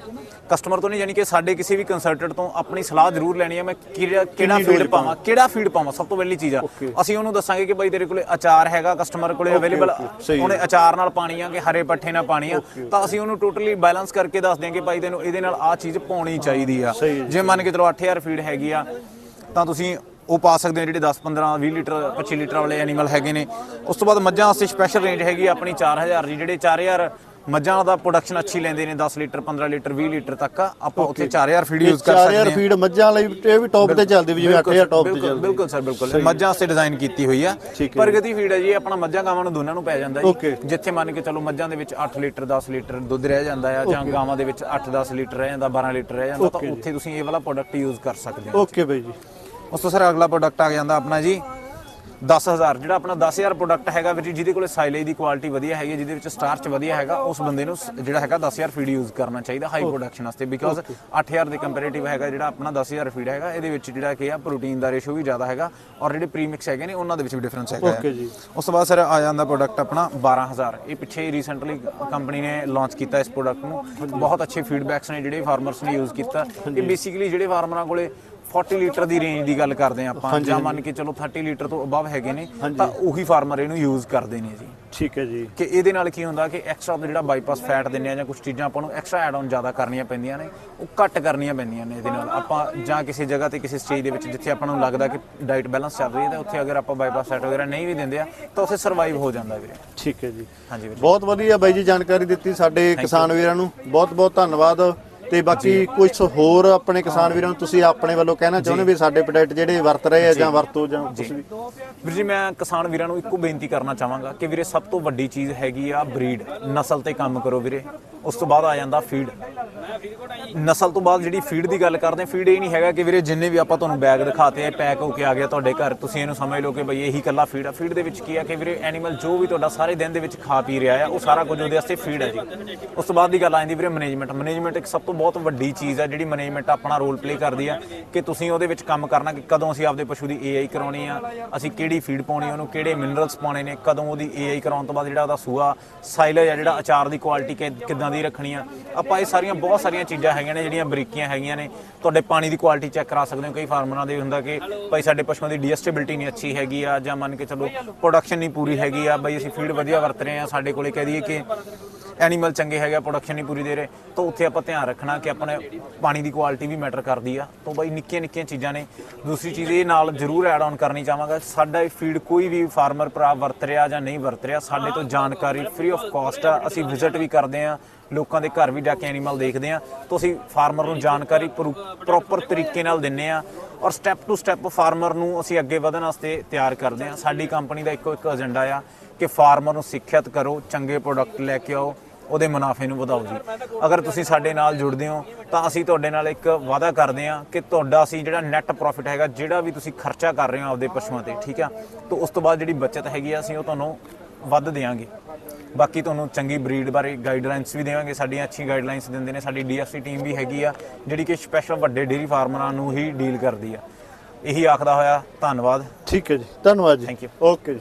ਕਸਟਮਰ ਤੋਂ ਨਹੀਂ ਯਾਨੀ ਕਿ ਸਾਡੇ ਕਿਸੇ ਵੀ ਕੰਸਲਟੈਂਟ ਤੋਂ ਆਪਣੀ ਸਲਾਹ ਜ਼ਰੂਰ ਲੈਣੀ ਹੈ ਮੈਂ ਕਿਹੜਾ ਕਿਹੜਾ ਫੀਡ ਪਾਵਾਂ? ਕਿਹੜਾ ਫੀਡ ਪਾਵਾਂ? ਸਭ ਤੋਂ ਪਹਿਲੀ ਚੀਜ਼ ਆ। ਅਸੀਂ ਉਹਨੂੰ ਦੱਸਾਂਗੇ ਕਿ ਬਾਈ ਤੇਰੇ ਕੋਲੇ ਅਚਾਰ ਹੈਗਾ ਕਸਟਮਰ ਕੋਲੇ ਅਵੇਲੇਬਲ ਉਹਨੇ ਅਚਾਰ ਨਾਲ ਪਾਣੀ ਆ ਕਿ ਹਰੇ ਪੱਠੇ ਨਾਲ ਪਾਣੀ ਆ। ਤਾਂ ਅਸੀਂ ਉਹਨੂੰ ਟੋਟਲੀ ਬੈਲੈਂਸ ਕਰਕੇ ਦੱਸ ਦਿਆਂਗੇ ਭਾਈ ਤੈਨੂੰ ਇਹਦੇ ਨਾਲ ਆਹ ਚੀਜ਼ ਪਾਉਣੀ ਚਾਹੀਦੀ ਆ। ਜੇ ਮੰਨ ਕੇ ਚਲੋ 8000 ਫੀਡ ਹੈਗੀ ਆ ਤਾਂ ਤੁਸੀਂ ਉਹ ਪਾ ਸਕਦੇ ਹੋ ਜਿਹੜੇ 10 15 20 ਲੀਟਰ 25 ਲੀਟਰ ਵਾਲੇ ਐਨੀਮਲ ਹੈਗੇ ਨੇ। ਉਸ ਤੋਂ ਬਾਅਦ ਮੱਝਾਂ ਵਾਸਤੇ ਸਪੈਸ਼ਲ ਰੇਂਜ ਹੈਗੀ ਆ ਆਪਣੀ 4000 ਦੀ ਜਿਹੜੇ 4000 ਮੱਝਾਂ ਦਾ ਪ੍ਰੋਡਕਸ਼ਨ ਅੱਛੀ ਲੈਂਦੇ ਨੇ 10 ਲੀਟਰ 15 ਲੀਟਰ 20 ਲੀਟਰ ਤੱਕ ਆਪਾਂ ਉੱਥੇ 4000 ਫੀਡ ਯੂਜ਼ ਕਰ 4000 ਸਕਦੇ ਹਾਂ। ਫੀਡ ਮੱਝਾਂ ਲਈ ਇਹ ਵੀ ਟੌਪ ਤੇ ਚੱਲਦੀ ਵੀ ਜਿਵੇਂ 8000 ਟੌਪ ਤੇ ਚੱਲਦੀ। ਬਿਲਕੁਲ ਸਰ ਬਿਲਕੁਲ। ਮੱਝਾਂ ਵਾਸਤੇ ਡਿਜ਼ਾਈਨ ਕੀਤੀ ਹੋਈ ਆ। ਪ੍ਰਗਤੀ ਫੀਡ ਹੈ ਜੀ ਆਪਣਾ ਮੱਝਾਂ ਗਾਵਾਂ ਨੂੰ ਦੋਨਾਂ ਨੂੰ ਪੈ ਜਾਂਦਾ. ਜੀ। ਜਿੱਥੇ ਮੰਨ ਕੇ ਚਲੋ ਮੱਝਾਂ ਦੇ ਵਿੱਚ 8 ਲੀਟਰ 10 ਲੀਟਰ ਦੁੱਧ ਰਹਿ ਜਾਂਦਾ ਆ ਜਾਂ ਗਾਵਾਂ ਦੇ ਵਿੱਚ 8-10 ਲੀਟਰ ਰਹਿ ਜਾਂਦਾ 12 ਲੀਟਰ ਰਹਿ ਜਾਂਦਾ ਤਾਂ ਉੱਥੇ ਤੁਸੀਂ ਇਹ ਵਾਲਾ ਪ੍ਰੋਡਕਟ ਯੂਜ਼ ਕਰ ਸਕਦੇ ਹੋ। ਓਕੇ ਬਾਈ ਜੀ। ਉਸ ਤੋਂ ਸਰ ਅਗਲਾ ਪ੍ਰੋਡਕਟ ਆ ਜਾਂਦਾ ਆਪਣਾ ਜੀ 10000 ਜਿਹੜਾ ਆਪਣਾ 10000 ਪ੍ਰੋਡਕਟ ਹੈਗਾ ਵੀਰ ਜੀ ਜਿਹਦੇ ਕੋਲੇ ਸਾਈਲੇਜ ਦੀ ਕੁਆਲਿਟੀ ਵਧੀਆ ਹੈਗੀ ਜਿਹਦੇ ਵਿੱਚ ਸਟਾਰਚ ਵਧੀਆ ਹੈਗਾ ਉਸ ਬੰਦੇ ਨੂੰ ਜਿਹੜਾ ਹੈਗਾ 10000 ਫੀਡ ਯੂਜ਼ ਕਰਨਾ ਚਾਹੀਦਾ ਹਾਈ ਪ੍ਰੋਡਕਸ਼ਨ ਵਾਸਤੇ ਬਿਕੋਜ਼ 8000 ਦੇ ਕੰਪੈਰੀਟਿਵ ਹੈਗਾ ਜਿਹੜਾ ਆਪਣਾ 10000 ਫੀਡ ਹੈਗਾ ਇਹਦੇ ਵਿੱਚ ਜਿਹੜਾ ਕਿ ਆ ਪ੍ਰੋਟੀਨ ਦਾ ਰੇਸ਼ੋ ਵੀ ਜ਼ਿਆਦਾ ਹੈਗਾ ਔਰ ਜਿਹੜੇ ਪ੍ਰੀਮਿਕਸ ਹੈਗੇ ਨੇ ਉਹਨਾਂ ਦੇ ਵਿੱਚ ਵੀ ਡਿਫਰੈਂਸ ਹੈਗਾ ਓਕੇ ਜੀ। ਉਸ ਤੋਂ ਬਾਅਦ ਸਰ ਆ ਜਾਂਦਾ ਪ੍ਰੋਡਕਟ ਆਪਣਾ 12000 ਇਹ ਪਿੱਛੇ ਰੀਸੈਂਟਲੀ ਕੰਪਨੀ ਨੇ ਲਾਂਚ ਕੀਤਾ ਇਸ ਪ੍ਰੋਡਕਟ ਨੂੰ। ਬਹੁਤ ਅੱਛੇ ਫੀਡਬੈਕਸ ਨੇ ਜਿਹੜੇ ਫਾਰਮਰਸ ਨੇ ਯੂਜ਼ ਕੀਤਾ। ਇਹ ਬੇਸਿਕਲੀ ਜਿਹੜੇ ਫਾਰਮਰਾਂ ਕੋਲੇ 40 ਲੀਟਰ ਦੀ ਰੇਂਜ ਦੀ ਗੱਲ ਕਰਦੇ ਆ ਆਪਾਂ ਜਾਂ ਮੰਨ ਕੇ ਚਲੋ 30 ਲੀਟਰ ਤੋਂ ਅਬਵ ਹੈਗੇ ਨੇ ਤਾਂ ਉਹੀ ਫਾਰਮਰ ਇਹਨੂੰ ਯੂਜ਼ ਕਰਦੇ ਨੇ ਜੀ। ਠੀਕ ਹੈ ਜੀ। ਕਿ ਇਹਦੇ ਨਾਲ ਕੀ ਹੁੰਦਾ ਕਿ ਐਕਸਟਰਾ ਜਿਹੜਾ ਬਾਈਪਾਸ ਫੈਟ ਦਿੰਨੇ ਆ ਜਾਂ ਕੁਝ ਚੀਜ਼ਾਂ ਆਪਾਂ ਨੂੰ ਐਕਸਟਰਾ ਐਡ ਆਨ ਜ਼ਿਆਦਾ ਕਰਨੀਆਂ ਪੈਂਦੀਆਂ ਨੇ ਉਹ ਘੱਟ ਕਰਨੀਆਂ ਪੈਂਦੀਆਂ ਨੇ ਇਹਦੇ ਨਾਲ। ਆਪਾਂ ਜਾਂ ਕਿਸੇ ਜਗ੍ਹਾ ਤੇ ਕਿਸੇ ਸਟੇਜ ਦੇ ਵਿੱਚ ਜਿੱਥੇ ਆਪਾਂ ਨੂੰ ਲੱਗਦਾ ਕਿ ਡਾਈਟ ਬੈਲੈਂਸ ਚੱਲ ਰਹੀ ਹੈ ਤਾਂ ਉੱਥੇ ਅਗਰ ਆਪਾਂ ਬਾਈਪਾਸ ਫੈਟ ਵਗੈਰਾ ਨਹੀਂ ਵੀ ਦਿੰਦੇ ਆ ਤਾਂ ਉੱਥੇ ਸਰਵਾਈਵ ਹੋ ਜਾਂਦਾ ਵੀਰੇ। ਠੀਕ ਹੈ ਜੀ। ਹਾਂਜੀ ਬਹੁਤ ਵਧੀਆ ਬਾਈ ਜੀ ਜਾਣਕਾਰੀ ਦਿੱਤੀ ਸਾਡੇ ਕਿਸਾਨ ਵੀਰਾਂ ਨੂੰ। ਬਹੁਤ ਬਹੁਤ ਧੰਨਵਾਦ। ਤੇ ਬਾਕੀ ਕੁਝ ਹੋਰ ਆਪਣੇ ਕਿਸਾਨ ਵੀਰਾਂ ਨੂੰ ਤੁਸੀਂ ਆਪਣੇ ਵੱਲੋਂ ਕਹਿਣਾ ਚਾਹੁੰਦੇ ਵੀ ਸਾਡੇ ਪ੍ਰੋਡਕਟ ਜਿਹੜੇ ਵਰਤ ਰਹੇ ਆ ਜਾਂ। ਵਰਤੋ ਜਾਂ ਕੁਝ ਵੀ? ਵੀਰ ਜੀ ਮੈਂ ਕਿਸਾਨ ਵੀਰਾਂ ਨੂੰ ਇੱਕੋ ਬੇਨਤੀ ਕਰਨਾ ਚਾਹਾਂਗਾ ਕਿ ਵੀਰੇ ਸਭ ਤੋਂ ਵੱਡੀ ਚੀਜ਼ ਹੈਗੀ ਆ ਬਰੀਡ। ਨਸਲ ਤੇ ਕੰਮ ਕਰੋ ਵੀਰੇ। ਉਸ ਤੋਂ ਬਾਅਦ ਆ ਜਾਂਦਾ ਫੀਡ। ਨਸਲ ਤੋਂ ਬਾਅਦ ਜਿਹੜੀ ਫੀਡ ਦੀ ਗੱਲ ਕਰਦੇ ਫੀਡ ਇਹ ਨਹੀਂ ਹੈਗਾ ਕਿ ਵੀਰੇ ਜਿੰਨੇ ਵੀ ਆਪਾਂ ਤੁਹਾਨੂੰ ਬੈਗ ਦਿਖਾਤੇ ਆ ਪੈਕ ਹੋ ਕੇ ਆ ਗਿਆ ਤੁਹਾਡੇ ਘਰ ਤੁਸੀਂ ਇਹਨੂੰ ਸਮਝ ਲਓ ਕਿ ਬਈ ਇਹੀ ਕੱਲਾ ਫੀਡ ਆ। ਫੀਡ ਦੇ ਵਿੱਚ ਕੀ ਆ ਕਿ ਵੀਰੇ ਐਨੀਮਲ ਜੋ ਵੀ ਤੁਹਾਡਾ ਸਾਰੇ ਦਿਨ ਦੇ ਵਿੱਚ ਖਾ ਪੀ ਰਿਹਾ ਆ ਉਹ ਸਾਰਾ ਕੁਝ ਉਹਦੇ ਵਾਸਤੇ ਫੀਡ ਹੈ ਜੀ। ਉਸ ਤੋਂ ਬਾਅਦ ਦੀ ਗੱਲ ਆ ਜਾਂਦੀ ਵੀਰੇ ਮੈਨੇਜਮੈਂਟ। ਮੈਨੇਜਮੈਂਟ ਇੱਕ ਸਭ ਤੋਂ ਬਹੁਤ ਵੱਡੀ ਚੀਜ਼ ਹੈ ਜਿਹੜੀ ਮੈਨੇਜਮੈਂਟ ਆਪਣਾ ਰੋਲ ਪਲੇ ਕਰਦੀ ਆ ਕਿ ਤੁਸੀਂ ਉਹਦੇ ਵਿੱਚ ਕੰਮ ਕਰਨਾ ਕਿ ਕਦੋਂ ਅਸੀਂ ਆਪਦੇ ਪਸ਼ੂ ਦੀ ਏਆਈ ਕਰਾਉਣੀ ਆ, ਅਸੀਂ ਕਿਹੜੀ ਫੀਡ ਪਾਉਣੀ ਉਹਨੂੰ, ਕਿਹੜੇ ਮਿਨਰਲਸ ਪਾਉਣੇ ਨੇ, ਕਦੋਂ ਉਹਦੀ ਏਆਈ ਕਰਾਉਣ ਤੋਂ ਬਾਅਦ ਜਿਹੜਾ ਉਹਦਾ ਸੂਆ ਸਾਈਲੇਜ ਆ, ਜਿਹੜਾ ਅਚਾਰ ਦੀ ਕੁਆਲਿਟੀ ਕਿੱਦਾਂ ਦੀ ਰੱਖਣੀ ਆ। ਆਪਾਂ ਇਹ ਸਾਰੀਆਂ ਬਹੁਤ ਸਾਰੀਆਂ ਚੀਜ਼ਾਂ ਹੈਗੀਆਂ ਨੇ, ਜਿਹੜੀਆਂ ਬਰੀਕੀਆਂ ਹੈਗੀਆਂ ਨੇ। ਤੁਹਾਡੇ ਪਾਣੀ ਦੀ ਕੁਆਲਿਟੀ ਚੈੱਕ ਕਰਾ ਸਕਦੇ ਹੋ। ਕਈ ਫਾਰਮਰਾਂ ਦੇ ਹੁੰਦਾ ਕਿ ਭਾਈ ਸਾਡੇ ਪਸ਼ੂਆਂ ਦੀ ਡਿਜੈਸਟੇਬਿਲਟੀ ਨਹੀਂ ਅੱਛੀ ਹੈਗੀ ਆ ਜਾਂ ਮੰਨ ਕੇ ਚਲੋ ਪ੍ਰੋਡਕਸ਼ਨ ਨਹੀਂ ਪੂਰੀ ਹੈਗੀ ਆ, ਬਈ ਅਸੀਂ ਫੀਡ ਵਧੀਆ ਵਰਤ ਰਹੇ ਆ, ਸਾਡੇ ਕੋਲੇ ਕਹਿ ਦਈਏ ਕਿ ਐਨੀਮਲ ਚੰਗੇ ਹੈਗੇ ਪ੍ਰੋਡਕਸ਼ਨ ਨਹੀਂ ਪੂਰੀ ਦੇ ਰਹੇ, ਤਾਂ ਉੱਥੇ ਆਪਾਂ ਧਿਆਨ ਰੱਖਣਾ ਕਿ ਆਪਣੇ ਪਾਣੀ ਦੀ ਕੁਆਲਿਟੀ ਵੀ ਮੈਟਰ ਕਰਦੀ ਆ। ਤਾਂ ਬਾਈ ਨਿੱਕੀਆਂ ਨਿੱਕੀਆਂ ਚੀਜ਼ਾਂ ਨੇ। ਦੂਸਰੀ ਚੀਜ਼ ਇਹ ਨਾਲ ਜ਼ਰੂਰ ਐਡ ਆਨ ਕਰਨੀ ਚਾਹਾਂਗਾ, ਸਾਡਾ ਇਹ ਫੀਡ ਕੋਈ ਵੀ ਫਾਰਮਰ ਭਰਾ ਵਰਤ ਰਿਹਾ ਜਾਂ ਨਹੀਂ ਵਰਤ ਰਿਹਾ, ਸਾਡੇ ਤੋਂ ਜਾਣਕਾਰੀ ਫ੍ਰੀ ਆਫ ਕਾਸਟ ਆ, ਅਸੀਂ ਵਿਜ਼ਿਟ ਵੀ ਕਰਦੇ ਆ, ਲੋਕਾਂ ਦੇ ਘਰ ਵੀ ਜਾ ਕੇ ਐਨੀਮਲ ਦੇਖਦੇ ਆ, ਤਾਂ ਅਸੀਂ ਫਾਰਮਰ ਨੂੰ ਜਾਣਕਾਰੀ ਪ੍ਰੋਪਰ ਤਰੀਕੇ ਨਾਲ ਦਿੰਨੇ ਆ ਔਰ ਸਟੈਪ ਟੂ ਸਟੈਪ ਫਾਰਮਰ ਨੂੰ ਅਸੀਂ ਅੱਗੇ ਵਧਣ ਵਾਸਤੇ ਤਿਆਰ ਕਰਦੇ ਆ। ਸਾਡੀ ਕੰਪਨੀ ਦਾ ਇੱਕੋ ਇੱਕ ਏਜੰਡਾ ਆ ਕਿ ਫਾਰਮਰ ਨੂੰ ਸਿੱਖਿਅਤ ਕਰੋ, ਚੰਗੇ ਪ੍ਰੋਡਕਟ ਲੈ ਕੇ ਆਓ ਉਹਦੇ ਮੁਨਾਫੇ ਨੂੰ ਵਧਾਓ ਜੀ। ਅਗਰ ਤੁਸੀਂ ਸਾਡੇ ਨਾਲ ਜੁੜਦੇ ਹੋ ਤਾਂ ਅਸੀਂ ਤੁਹਾਡੇ ਨਾਲ ਇੱਕ ਵਾਅਦਾ ਕਰਦੇ ਹਾਂ ਕਿ ਤੁਹਾਡਾ ਅਸੀਂ ਜਿਹੜਾ ਨੈਟ ਪ੍ਰੋਫਿਟ ਹੈਗਾ ਜਿਹੜਾ ਵੀ ਤੁਸੀਂ ਖਰਚਾ ਕਰ ਰਹੇ ਹੋ ਆਪਦੇ ਪਸ਼ੂਆਂ ਤੇ ਠੀਕ ਆ? ਤਾਂ ਉਸ ਤੋਂ ਬਾਅਦ ਜਿਹੜੀ ਬਚਤ ਹੈਗੀ ਆ ਅਸੀਂ ਉਹ ਤੁਹਾਨੂੰ ਵੱਧ ਦੇਵਾਂਗੇ। ਬਾਕੀ ਤੁਹਾਨੂੰ ਚੰਗੀ ਬਰੀਡ ਬਾਰੇ ਗਾਈਡਲਾਈਨਸ ਵੀ ਦੇਵਾਂਗੇ ਸਾਡੀਆਂ ਅੱਛੀ ਗਾਈਡਲਾਈਨਸ ਦਿੰਦੇ ਨੇ ਸਾਡੀ ਡੀਐਫਸੀ ਟੀਮ ਵੀ ਹੈਗੀ ਆ ਜਿਹੜੀ ਕਿ ਸਪੈਸ਼ਲ ਵੱਡੇ ਡੇਅਰੀ ਫਾਰਮਰਾਂ ਨੂੰ ਹੀ ਡੀਲ ਕਰਦੀ ਆ। ਇਹੀ ਆਖਦਾ ਹੋਇਆ ਧੰਨਵਾਦ। ਠੀਕ ਹੈ ਜੀ ਧੰਨਵਾਦ ਜੀ। Thank you. ਓਕੇ ਜੀ।